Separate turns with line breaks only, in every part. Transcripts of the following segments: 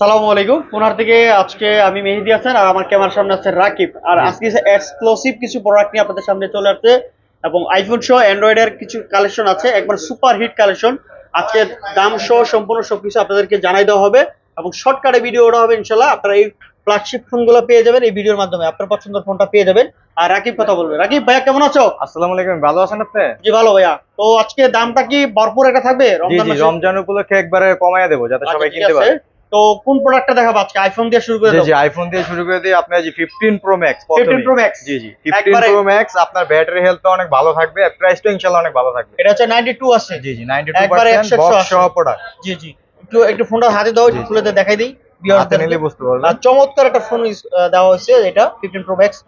সালামু আলাইকুম। ওনার থেকে আজকে আমি মেহেদি হাসান আর আমার ক্যামেরার সামনে আছে রাকিব। আর আজকে এক্সক্লুসিভ কিছু প্রোডাক্ট নিয়ে আপনাদের সামনে চলে আসছে এবং আইফোন সহ অ্যান্ড্রয়েড এর কিছু কালেকশন আছে একবার সুপার হিট কালেকশন আজকে দাম সহ সম্পূর্ণ সবকিছু আপনাদেরকে জানাই দেওয়া হবে এবং শর্টকাটে ভিডিও হবে ইনশাল্লাহ আপনারা এই ফ্ল্যাগশিপ ফোনগুলো পেয়ে যাবেন এই ভিডিওর মাধ্যমে। আপনার পছন্দের ফোনটা পেয়ে যাবেন। আর রাকিব কথা বলবে। রাকিব ভাইয়া কেমন আছো?
আসসালামু আলাইকুম। ভালো আছেন আপনি?
জি ভালো ভাইয়া। তো আজকে দামটা কি ভরপুর একটা থাকবে? রমজান
রমজান উপলক্ষে একবারে কমায় দেবো যাতে
আচ্ছা,
সবাই কিনতে। পারে।
তো কোন প্রোডাক্টটা দেখাবো আজকে? আইফোন দিয়ে শুরু করে
জি জি আইফোন দিয়ে শুরু করে দিই আপনার G 15 pro max
15 pro max
G G 15 pro max আপনার ব্যাটারি হেলথ অনেক ভালো থাকবে আর প্রাইসটা ইনশাআল্লাহ অনেক ভালো থাকবে।
এটা হচ্ছে 92 আছে।
জি জি 92%
100
বক্স সহ প্রোডাক্ট
জি জি একটু একটু ফোনটা হাতে দাও একটু। খুলে দেখাই দিই। চমৎকার একটা ফোন দেওয়া হয়েছে এটা 15 প্রো ম্যাক্স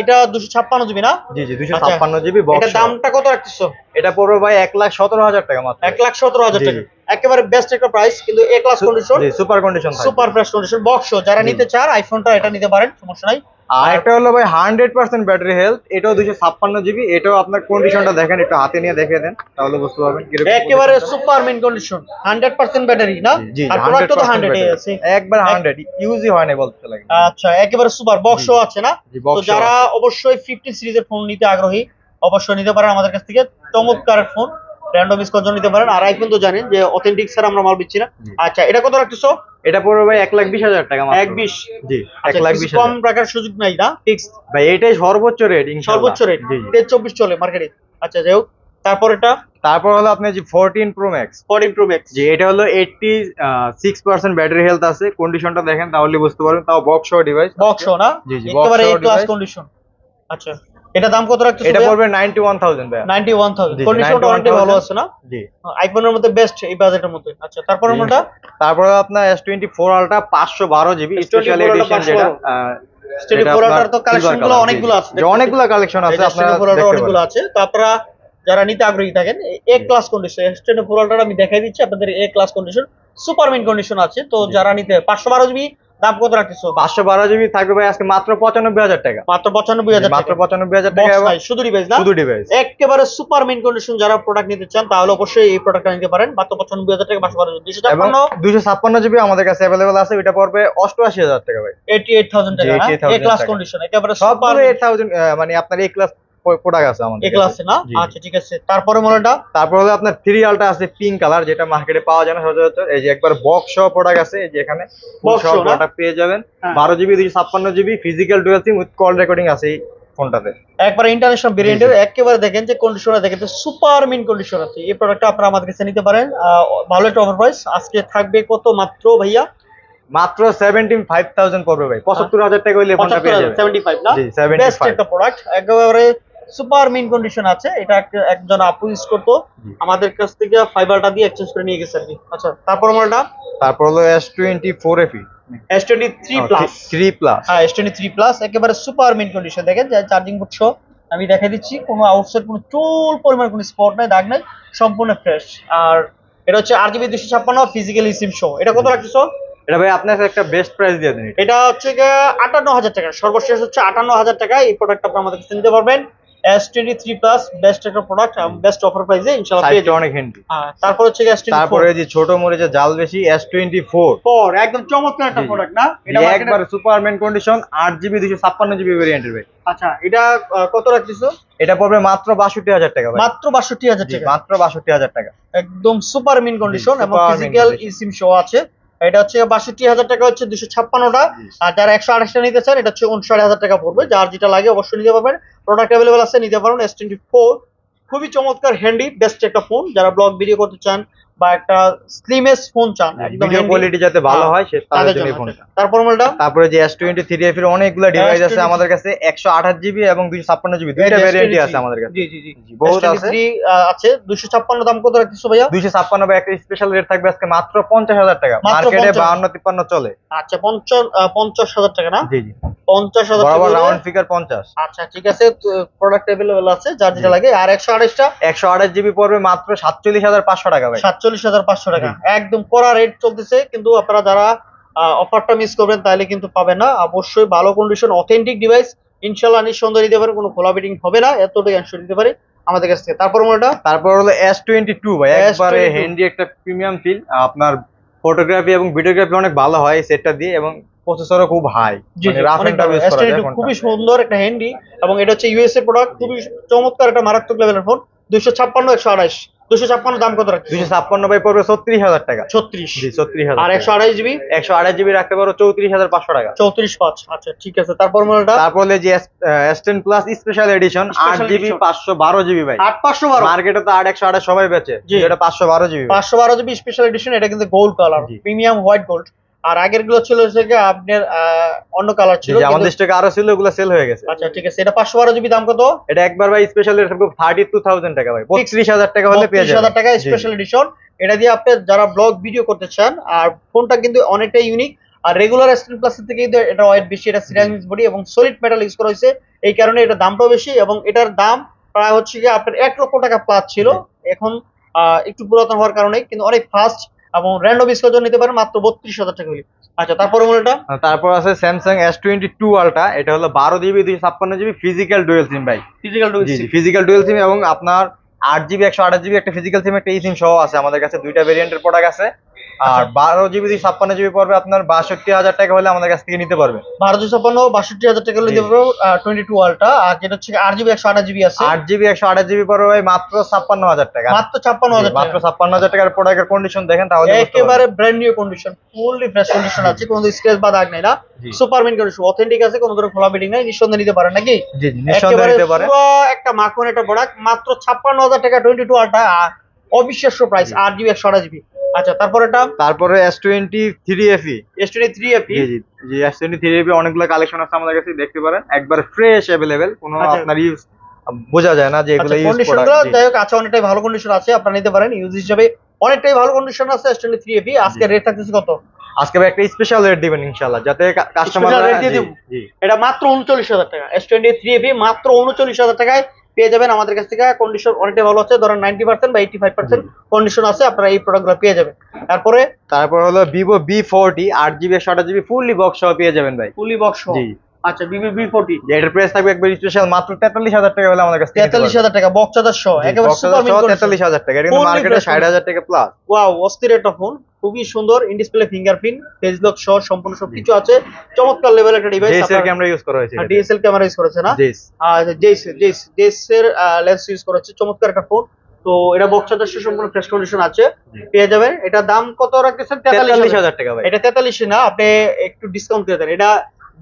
এটা 256 জিবি না?
জি জি
আচ্ছা।
256 জিবি
দামটা কত রাখতেছো?
এটা পড়বে ভাই 1 লাখ 17 হাজার টাকা মাত্র।
1 লাখ 17 হাজার টাকা। একেবারে বেস্ট একটা প্রাইস কিন্তু A class condition
G super condition
super fresh condition box যারা নিতে চান আইফোনটা এটা নিতে পারেন সমস্যা নাই।
আর একটা হলো ভাই 100% ব্যাটারি হেলথ এটাও 256 জিবি এটাও আপনার কন্ডিশনটা দেখেন একটু হাতে নিয়ে দেখে দেন তাহলে বুঝতে পারবেন
একেবারে সুপার মেন কন্ডিশন 100% ব্যাটারি না?
জি
আর প্রোডাক্ট তো 100 এ আছে।
একবার 100 ইউজই হয় না বলতে লাগে।
আচ্ছা একেবারে সুপার বক্সও আছে না? তো যারা অবশ্যই ফিফটি সিরিজের ফোন নিতে আগ্রহী অবশ্যই নিতে পারেন আমাদের কাছ থেকে। চমৎকার ফোন র্যান্ডম স্কোর নিতে পারেন। আর আইফোন তো জানেন যে অথেন্টিক ছাড়া আমরা মাল দিচ্ছি না। আচ্ছা এটা কত রাখতেছো?
এটা পড়বে ভাই 1 লাখ 20 হাজার টাকা
এক বিশ।
জি 1
আচ্ছা,
লাখ 20
কম রাখার সুযোগ নাই না? ফিক্স
ভাই এটাই সর্বোচ্চ রেট
সর্বোচ্চ রেট
জি জি।
চব্বিশ চলে মার্কেটে আচ্ছা যাই হোক। তারপর এটা?
তারপর হলো আপনার যে 14 pro max
fourteen pro max
যে এটা হলো 86% ব্যাটারি হেলথ আছে। কন্ডিশনটা দেখেন তাহলে বুঝতে পারবেন। তাও বক্স সহ ডিভাইস
বক্স না?
জি, জি,
একেবারে
সহ
ক্লাস কন্ডিশন আচ্ছা। এটা দাম কত রাখতেছো
এটা পড়বে 91000 ভাই
91000
জি,
কন্ডিশনটা অনেকটাই ভালো আছে না?
জি।
আইফোনের মধ্যে বেস্ট এই বাজেটের মধ্যে। আচ্ছা তারপর। আমরা
তারপর আপনার S24 ultra 512 GB special edition যেটা
512
আহ,
স্টেডি
এটা
তো
কালেকশনগুলো
অনেকগুলো আছে
অনেকগুলো কালেকশন আছে আপনারা
অনেকগুলো আছে। তো আপনারা যারা নিতে আগ্রহী থাকেন এ ক্লাস কন্ডিশন স্টেডি ফোরাটার আমি দেখাই দিচ্ছি আপনাদের A class condition super mint condition আছে। তো যারা নিতে পাঁচশো বারো জিবি দাম কত রাখতেছো?
পাঁচশো বারো জিবি থাকবে ভাই আজকে মাত্র পঁচানব্বই হাজার টাকা।
মাত্র পঁচানব্বই হাজার
মাত্র
পঁচানব্বই
হাজার টাকা
শুধু ডিভাইস না?
শুধু ডিভাইস
একেবারে সুপার মেন কন্ডিশন যারা প্রোডাক্ট নিতে চান তাহলে অবশ্যই এই প্রোডাক্টটা নিতে পারেন। মাত্র পঁচানব্বই হাজার টাকা পাঁচশো বারো জিবি।
দুশো
ছাপান্ন
দুশো ছাপান্ন জিবি আমাদের কাছে অ্যাভেলেবল আছে এটা পড়বে অষ্টআশি হাজার টাকা ভাই।
এইটি এইট থাউজেন্ড টাকা। ক্লাস কন্ডিশন একেবারে সুপার
এইট থাউজেন্ড মানে আপনার এই ক্লাস প্রোডাক্ট আছে আমাদের।
না? আচ্ছা ঠিক আছে। তারপরে মডেলটা
তারপর হলো আপনার 3 আলটা আছে পিঙ্ক কালার যেটা মার্কেটে পাওয়া যায় না সচরাচর। এই যে একবার বক্স সহ প্রোডাক্ট আছে এই যে এখানে সহ প্রোডাক্ট পেয়ে যাবেন।
হ্যাঁ।
12 GB 256 GB physical dual SIM with call recording আছে এই ফোনটাতে
একবার ইন্টারন্যাশনাল ভেরিয়েন্টের একেবারে দেখেন যে দেখেন সুপার মিন কন্ডিশন আছে। এই প্রোডাক্টটা আপনারা আমাদের কাছে নিতে পারেন। আহ, ভালো একটা অফার প্রাইস আজকে থাকবে কত মাত্র ভাইয়া?
মাত্র 17500 পড়বে ভাই। 75000 টাকা হইলে ফোনটা পেয়ে যাবেন।
সেভেন্টি ফাইভ না?
জি
বেস্ট একটা প্রোডাক্ট একেবারে সুপার মিন কন্ডিশন আছে। এটা এক- একজন আপু ইউজ করতো। আমাদের কাছ থেকে ফাইবারটা দিয়ে এক্সচেঞ্জ করে নিয়ে গেছে আর কি। আচ্ছা তারপর মডেলটা
তারপর হলো S24 FE
S twenty three plus
3 plus
হ্যাঁ এস টোয়েন্টি থ্রি প্লাস একেবারে সুপার মিন কন্ডিশন দেখেন যে চার্জিং সহ আমি দেখাই দিচ্ছি কোনো আউটসাইড কোনো চুল পরিমাণ কোনো স্পট নাই দাগ নাই সম্পূর্ণ ফ্রেশ আর এটা হচ্ছে আর জিবি দুশো ছাপ্পান্ন ফিজিক্যালি সিম শো এটা কত রাখছো
এটা ভাই আপনার একটা বেস্ট প্রাইস দিয়ে দেন এটা।
হচ্ছে আটান্ন হাজার টাকা। সর্বশেষ হচ্ছে আটান্ন হাজার টাকা। এই প্রোডাক্ট আপনি আমাদের কাছে নিতে পারবেন। S twenty three plus best একটা প্রোডাক্ট বেস্ট অফার প্রাইসে ইনশাল্লাহ পেয়ে যাবেন।
অনেক হেন্ডি
হ্যাঁ, তারপর হচ্ছে এস টোয়েন্টি
তারপরে যে ছোট মরিচে জাল বেশি S24
ফোর একদম চমৎকার একটা। প্রোডাক্ট না? এটা
একবার সুপারম্যান কন্ডিশন 8 জিবি 256 জিবি ভেরিয়েন্টের ভাই।
আচ্ছা এটা কত রাখতেছো
এটা পড়বে মাত্র 62000 টাকা ভাই।
মাত্র বাষট্টি হাজার টাকা।
মাত্র 62000 টাকা।
একদম সুপার মিন কন্ডিশন এবং ফিজিক্যাল ইসিম শো আছে। এটা হচ্ছে বাষট্টি হাজার টাকা হচ্ছে দুশো ছাপ্পান্নটা। আর যারা একশো আঠাশটা নিতে চান এটা হচ্ছে উনষাট হাজার টাকা পড়বে। যার যেটা লাগে অবশ্যই নিতে পারবেন। প্রোডাক্ট অ্যাভেলেবেল আছে নিতে পারবেন এস টোয়েন্টি ফোর খুবই চমৎকার হ্যান্ডি বেস্ট একটা ফোন যারা ব্লগ ভিডিও করতে চান বা একটা স্লিমেস্ট ফোন চান একদম
ভিডিও কোয়ালিটি যাতে ভালো
হ্যাঁ,
হয় সে তাদের জন্য। ফোনটা
তারপর মোবাইলটা
তারপরে যে S23 এর অনেকগুলো ডিভাইস আছে আমাদের কাছে 128 জিবি এবং 256 জিবি দুইটা ভেরিয়েন্টই আছে আমাদের কাছে।
জি জি জি।
বহুত আছে।
S23 আছে। দুশো ছাপ্পান্ন দাম কত রাখতেছো ভাইয়া?
256 বা একটা স্পেশাল রেট থাকবে আজকে মাত্র 50000 টাকা। মার্কেটে
50
52 53 চলে।
আচ্ছা পঞ্চাশ পঞ্চাশ হাজার টাকা না?
জি জি।
পঞ্চাশ হাজার
রাউন্ড ফিগার 50
আচ্ছা ঠিক আছে প্রোডাক্ট অ্যাভেলেবল আছে যার যেটা লাগে আর একশো আড়াইশটা?
128 জিবি পড়বে মাত্র 47500 টাকা ভাই।
সাতচল্লিশ হাজার পাঁচশো টাকা। একদম কড়া রেট চলতেছে কিন্তু আপনারা যারা অফারটা মিস করবেন তাহলে কিন্তু পাবেন না। অবশ্যই ভালো কন্ডিশন অথেন্টিক ডিভাইস ইনশাল্লাহ নিঃসন্দেহে নিতে পারেন কোনো খোলা বিটিং হবে না এতটুকু অ্যান্সার দিতে পারি আমাদের কাছ থেকে। তারপর মোটা
তারপর হলো S22 ভাই একবারে
S22
হ্যান্ডি একটা প্রিমিয়াম ফিল আপনার ফটোগ্রাফি এবং ভিডিওগ্রাফি অনেক ভালো হয় এই সেটটা দিয়ে এবং প্রসেসরও খুব হাই
জি জি,
রাফ
অনেক
এন্ড টাফ
ভালো।
ইউজ করা যায়
S22
ফোনটা।
খুবই সুন্দর একটা হ্যান্ডি এবং এটা হচ্ছে ইউএসএ প্রোডাক্ট খুবই চমৎকার একটা মারাত্মক লেভেলের ফোন ছাপ্পান্ন একশো আড়াইশ। দুশো ছাপ্পান্ন দাম কত রাখছে
দুইশো ছাপ্পান্ন বাই পড়বে ছত্রিশ হাজার টাকা।
ছত্রিশ।
জি ছত্রিশ হাজার
আর একশো আড়াইশ জিবি
একশো জিবি রাখতে পারো চৌত্রিশ হাজার পাঁচশো টাকা।
চৌত্রিশ পাঁচ। আচ্ছা ঠিক আছে। তারপর মডেলটা
তারপর যে S ten plus special edition আট জিবি পাঁচশো বারো জিবি ভাই।
আট পাঁচশো বারো?
মার্কেটে তো আট একশো আঠাশ সবাই বেচে। এটা পাঁচশো বারো জিবি
পাঁচশো বারো জিবি স্পেশাল এডিশন এটা কিন্তু gold colour premium white gold আর আগেরগুলো ছিল হচ্ছে আপনার অন্য কালার ছিল
আমাদের স্টকে আরও ছিল ওগুলো সেল হয়ে গেছে।
আচ্ছা ঠিক আছে। এটা পাঁচশো বারো জিবি দাম কত?
এটা একবার ভাই স্পেশাল থাকবে থার্টি টাকা ভাই। বত্রিশ হাজার টাকা হলে পেয়ে যাবেন।
টাকা স্পেশাল এডিশন এটা দিয়ে আপনি যারা ব্লগ ভিডিও করতে চান আর ফোনটা কিন্তু অনেকটাই ইউনিক আর রেগুলার স্ক্রিন প্লাসের থেকে কিন্তু এটা ওয়েট বেশি এটা সিরামিক্স বডি এবং সলিড মেটাল ইউজ করা হয়েছে। এই কারণে এটা দামটাও বেশি এবং এটার দাম প্রায় হচ্ছে কি আপনার এক লক্ষ টাকা প্লাস ছিল। এখন আহ, একটু পুরাতন হওয়ার কারণে কিন্তু অনেক ফাস্ট এবং র্যান্ডম জন্য নিতে পারেন মাত্র বত্রিশ হাজার টাকা হলে। আচ্ছা তারপর মূল্যটা
তারপর আছে স্যামসাং এস টোয়েন্টি টু আলটা এটা হলো বারো জিবি দুই ছাপ্পান্ন জিবি ফিজিক্যাল ডুয়েল সিম ভাই।
ফিজিক্যাল
জি সিম ফিজিক্যাল ডুয়েল সিম এবং আপনার আট জিবি একশো আঠাশ জিবি একটা ফিজিক্যাল সিম একটা এই সিম সহ আছে। আমাদের কাছে দুইটা ভেরিয়েন্টের প্রোডাক্ট আছে। আর বারো জিবি দুই ছাপ্পান্ন জিবি পড়বে আপনার বাষট্টি হাজার টাকা হলে আমাদের কাছ থেকে নিতে পারবেন
বারোশো ছাপ্পান্ন বাষট্টি হাজার টাকা হলে পারব টোয়েন্টি টু আলটা আর যেটা হচ্ছে আট জিবি একশো আঠাশ জিবি আছে।
আট জিবি একশো আঠাশ জিবি পড়বে ভাই মাত্র ছাপ্পান্ন হাজার টাকা।
মাত্র ছাপ্পান্ন হাজার
মাত্র ছাপ্পান্ন হাজার টাকার প্রোডাক্টের কন্ডিশন দেখেন তাহলে
একেবারে। Brand new condition fully fresh condition আছে কোনো স্ক্র্যাচ বা দাগ নেই না। সুপার মিন অথেন্টিক আছে কোনো ধরনের খোলা বিডিং নাই নিঃসন্দেহে নিতে পারেন নাকি?
জি নিঃসন্দেহে নিতে পারেন।
পুরো একটা মাখন একটা প্রোডাক্ট মাত্র ছাপ্পান্ন হাজার টাকা টোয়েন্টি টু আলটা অবিশ্বাস্য প্রাইস আট জিবি একশো আঠাশ জিবি আচ্ছা তারপর এটা?
তারপরে S twenty three F E
S twenty three F E
জি জি S twenty three F E অনেকগুলো কালেকশন আছে আমাদের কাছে দেখতে পারেন। একবার ফ্রেশ অ্যাভেলেবেল কোনো
আচ্ছা।
আপনার ইউজ বোঝা যায় না যে এগুলো ইউজ
কন্ডিশন
প্রোডাক্ট
যাই হোক আছে অনেকটাই ভালো কন্ডিশন আছে আপনারা নিতে পারেন। ইউজ হিসাবে অনেকটাই ভালো কন্ডিশন আছে S twenty three F E আজকে রেট থাকতেছে কত?
আজকে একটা স্পেশাল রেট দিবেন ইনশাআল্লাহ যাতে কাস্টমার
Special rate দিয়ে দিব? এটা মাত্র উনচল্লিশ হাজার টাকা। এস টোয়েন্টি থ্রি এপি মাত্র উনচল্লিশ হাজার টাকায় পেয়ে যাবেন আমাদের কাছ থেকে। কন্ডিশন অনেকটাই ভালো আছে। ধরেন নাইনটি পার্সেন্ট বা এইটি ফাইভ পার্সেন্ট কন্ডিশন আছে আপনারা এই প্রোডাক্টগুলো পেয়ে যাবেন। তারপরে?
তারপর হলো ভিভো বি ফোরটি আট জিবি একশো আঠাশ জিবি ফুললি বক্স সহ পেয়ে যাবেন ভাই।
ফুললি বক্স
জি।
আচ্ছা বি ফোর্টি
যে এটার প্রাইস থাকবে একবার স্পেশাল মাত্র তেতাল্লিশ হাজার টাকা হলে আমাদের কাছে
তেতাল্লিশ হাজার টাকা বক্স চার্জার সহ। একেবারে
তেতাল্লিশ হাজার টাকা। এটা কিন্তু মার্কেটে ষাট হাজার টাকা প্লাস
ওয়াও অস্থির একটা ফোন খুবই সুন্দর in display fingerprint face lock সহ সম্পূর্ণ সবকিছু আছে। চমৎকার লেভেল একটা ডিভাইস
এর ক্যামেরা ইউজ করা হয়েছে
ডিএসএল ক্যামেরা ইউজ করেছে না?
জেস
জেস জেস এর লেন্স ইউজ করেছে চমৎকার একটা ফোন তো এটা বক্স চার্জার সম্পূর্ণ ফ্রেশ কন্ডিশন আছে। পেয়ে যাবেন। এটা দাম কত রাখতেছেন?
তেতাল্লিশ
তেতাল্লিশ
হাজার টাকা ভাই।
এটা তেতাল্লিশ না আপনি একটু ডিসকাউন্ট করে দেন। এটা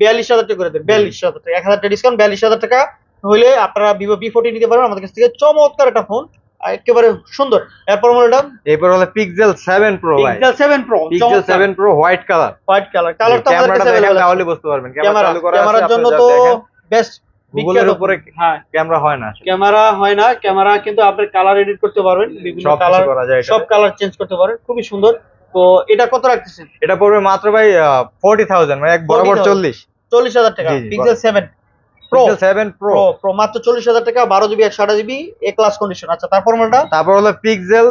বিয়াল্লিশ হাজার টাকা করে দেন। বিয়াল্লিশ হাজার টাকা। এক হাজার টাকা ডিসকাউন্ট বিয়াল্লিশ হাজার টাকা হলে আপনারা ভিভো বি ফোর্টি নিতে পারেন আমাদের কাছ থেকে চমৎকার একটা ফোন একেবারে সুন্দর। এরপর মডেলটা
এরপর হলো পিক্সেল সেভেন প্রো ভাই।
Pixel seven pro
Pixel seven pro white colour
white colour colour তো আমাদের কাছে
দেখেন তাহলে বুঝতে পারবেন। ক্যামেরা চালু করা
ক্যামেরার
আছে
জন্য তো বেস্ট
গুগলের উপরে
হ্যাঁ।
ক্যামেরা হয় না
ক্যামেরা হয় না ক্যামেরা কিন্তু আপনি কালার এডিট করতে পারবেন বিভিন্ন কালার
করা যায়
সব কালার চেঞ্জ করতে পারেন খুবই সুন্দর। তো এটা কত রাখতেছেন?
এটা পড়বে মাত্র ভাই ফোর্টি থাউজেন্ড মানে এক বরাবর 40
40,000
চল্লিশ।
চল্লিশ হাজার টাকা Pixel seven pro
seven pro
মাত্র চল্লিশ হাজার টাকা বারো জিবি একশো আঠাশ জিবি এ ক্লাস কন্ডিশন আচ্ছা তারপর
তারপর হলো পিক্সেল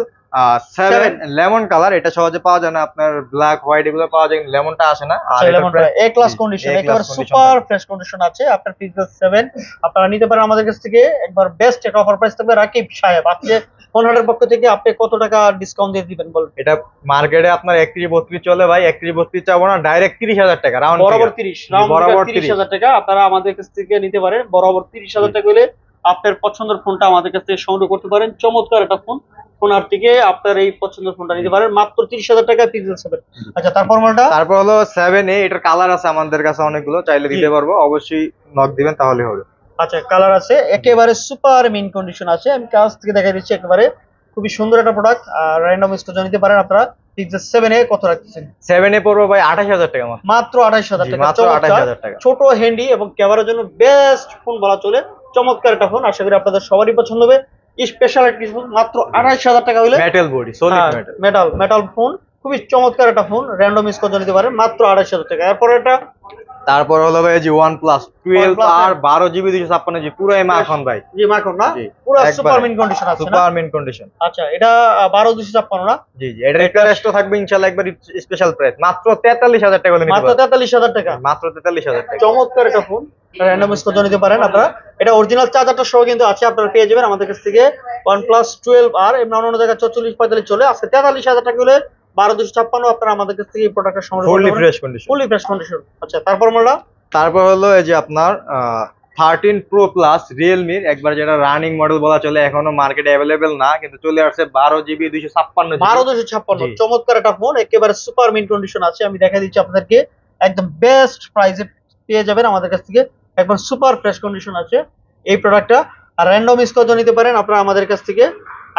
সেভেন লেমন কালার এটা সহজে পাওয়া যায় না আপনার ব্ল্যাক হোয়াইট এগুলো পাওয়া যায় লেমনটা আসে না। আর
এ ক্লাস কন্ডিশন একেবারে সুপার ফ্রেশ কন্ডিশন আছে আপনার পিক্সেল সেভেন আপনারা নিতে পারেন আমাদের কাছ থেকে একবার বেস্ট একটা অফার প্রাইস থাকবে রাকিব সাহেব। আজকে ফোন হাটের পক্ষ থেকে আপনি কত টাকা ডিসকাউন্ট দিয়ে দিবেন বলুন?
এটা মার্কেটে আপনার একত্রিশ বত্রিশ চলে ভাই একত্রিশ বত্রিশ চাবো না ডাইরেক্ট তিরিশ হাজার টাকা রাউন্ড
বরাবর তিরিশ রাউন্ড
বরাবর
তিরিশ হাজার টাকা আপনারা আমাদের কাছ থেকে নিতে পারেন। বরাবর তিরিশ হাজার টাকা হলে আপনার পছন্দের ফোনটা আমাদের কাছ থেকে সংগ্রহ করতে পারেন। চমৎকার একটা ফোন ফোনার থেকে আপনার এই পছন্দের ফোনটা নিতে পারেন। মাত্র তিরিশ হাজার টাকা পিক্সেল সেভেন আচ্ছা তারপর মডেলটা
তারপর হলো সেভেন এ এটার কালার আছে আমাদের কাছে অনেকগুলো। চাইলে দিতে পারব। অবশ্যই নক দিবেন তাহলে হবে।
আচ্ছা কালার আছে। একেবারে সুপার মিন কন্ডিশন আছে। আমি কাছ থেকে দেখা দিচ্ছি একেবারে খুবই সুন্দর একটা প্রোডাক্ট আর র্যান্ডম স্টোর নিতে পারেন আপনারা। পিক্সেল সেভেন এ কত রাখতেছেন?
সেভেন এ পড়ব ভাই আঠাশ হাজার টাকা মাত্র।
মাত্র আঠাশ হাজার টাকা।
মাত্র
চমৎকার।
28,000 টাকা।
ছোট হ্যান্ডি এবং ক্যামেরার জন্য বেস্ট ফোন বলা চলে। চমৎকার একটা ফোন আশা করি আপনাদের সবারই পছন্দ হবে। স্পেশাল একটি ফোন মাত্র আড়াইশ হাজার টাকা হইলে
metal body metal
metal phone খুবই চমৎকার একটা ফোন র্যান্ডম ইউজ করতে নিতে পারেন মাত্র আড়াইশ হাজার টাকা। এরপর এটা
তারপর হলো ভাই যে ওয়ান প্লাস টুয়েলভ আর বারো জিবি দুশো ছাপ্পান্ন জিবি পুরো এম এখন ভাই।
জি মাখন না? পুরো সুপার মিন কন্ডিশন আছে
সুপার মিন কন্ডিশন
আচ্ছা এটা বারো দুশো ছাপ্পান্ন না?
জি জি এটার একটা রেস্টও থাকবে ইনশাল্লাহ একবার স্পেশাল প্রাইস মাত্র তেতাল্লিশ হাজার টাকা
মাত্র তেতাল্লিশ হাজার টাকা।
মাত্র তেতাল্লিশ হাজার টাকা।
চমৎকার একটা ফোন র্যান্ডম ইউজ নিতে পারেন আপনারা। এটা অরিজিনাল চার্জারটা সহ কিন্তু আছে আপনারা পেয়ে যাবেন। আমাদের কাছ থেকে ওয়ান প্লাস টুয়েলভ আর এমনি অন্য জায়গায় চল্লিশ পঁয়তাল্লিশ চলে। আজকে তেতাল্লিশ হাজার টাকা হলে বারো দুশো ছাপ্পান্ন আপনারা আমাদের কাছ থেকে এই প্রোডাক্টটা সংগ্রহ
fully fresh condition
fully fresh condition আচ্ছা তারপর মোল্লা
তারপর হলো এই যে আপনার থার্টিন প্রো প্লাস রিয়েলমির একবার যেটা রানিং মডেল বলা চলে এখনও মার্কেটে অ্যাভেলেবেল না কিন্তু চলে আসছে বারো জিবি দুইশো ছাপ্পান্ন
বারো দুশো ছাপ্পান্ন চমৎকার একটা ফোন একেবারে সুপার মিন কন্ডিশন আছে। আমি দেখা দিচ্ছি আপনাদেরকে একদম বেস্ট প্রাইসে পেয়ে যাবেন আমাদের কাছ থেকে। একবার সুপার ফ্রেশ কন্ডিশন আছে এই প্রোডাক্টটা আর র্যান্ডম স্কোয়ার নিতে পারেন আপনারা আমাদের কাছ থেকে।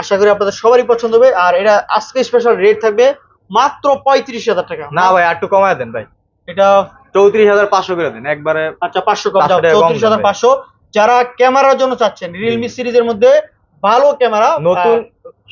আশা করি আপনাদের সবারই পছন্দ হবে। আর এটা আজকে স্পেশাল রেট থাকবে মাত্র পঁয়ত্রিশ হাজার টাকা।
না ভাই একটু কমায় দেন ভাই।
এটা
চৌত্রিশ হাজার পাঁচশো করে দেন একবারে
আচ্ছা পাঁচশো কম
500
যাও
টাকা কম
চৌত্রিশ হাজার পাঁচশো। যারা ক্যামেরার জন্য চাচ্ছেন রিয়েলমি সিরিজের মধ্যে ভালো ক্যামেরা
নতুন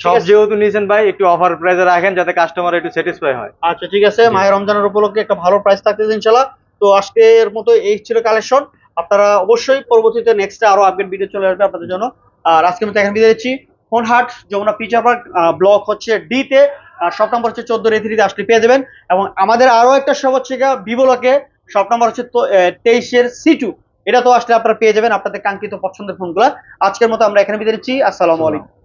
সব যেহেতু নিয়েছেন ভাই একটু অফার প্রাইসে রাখেন যাতে কাস্টমার একটু স্যাটিসফাই হয়।
আচ্ছা ঠিক আছে। মায়ের রমজানের উপলক্ষে একটা ভালো প্রাইস থাকতেছে ইনশাল্লাহ। তো আজকের মতো এই ছিল কালেকশন আপনারা অবশ্যই পরবর্তীতে নেক্সট আরও আপডেট ভিডিও চলে আসবে আপনাদের জন্য। আর আজকের মতো এখন বিদায় দিচ্ছি ফোন হাট যমুনা পিচার পার্ক ব্লক হচ্ছে ডি তে। আর শপ নাম্বার হচ্ছে চোদ্দ রেথিরিতে আসলে পেয়ে যাবেন। এবং আমাদের আরও একটা শপ হচ্ছে বিবলকে শপ নাম্বার হচ্ছে তেইশের সি টু এটা তো আসলে আপনারা পেয়ে যাবেন আপনাদের কাঙ্ক্ষিত পছন্দের ফোনগুলো আজকের মতো আমরা এখানে বিদায় নিচ্ছি। আসসালামু আলাইকুম।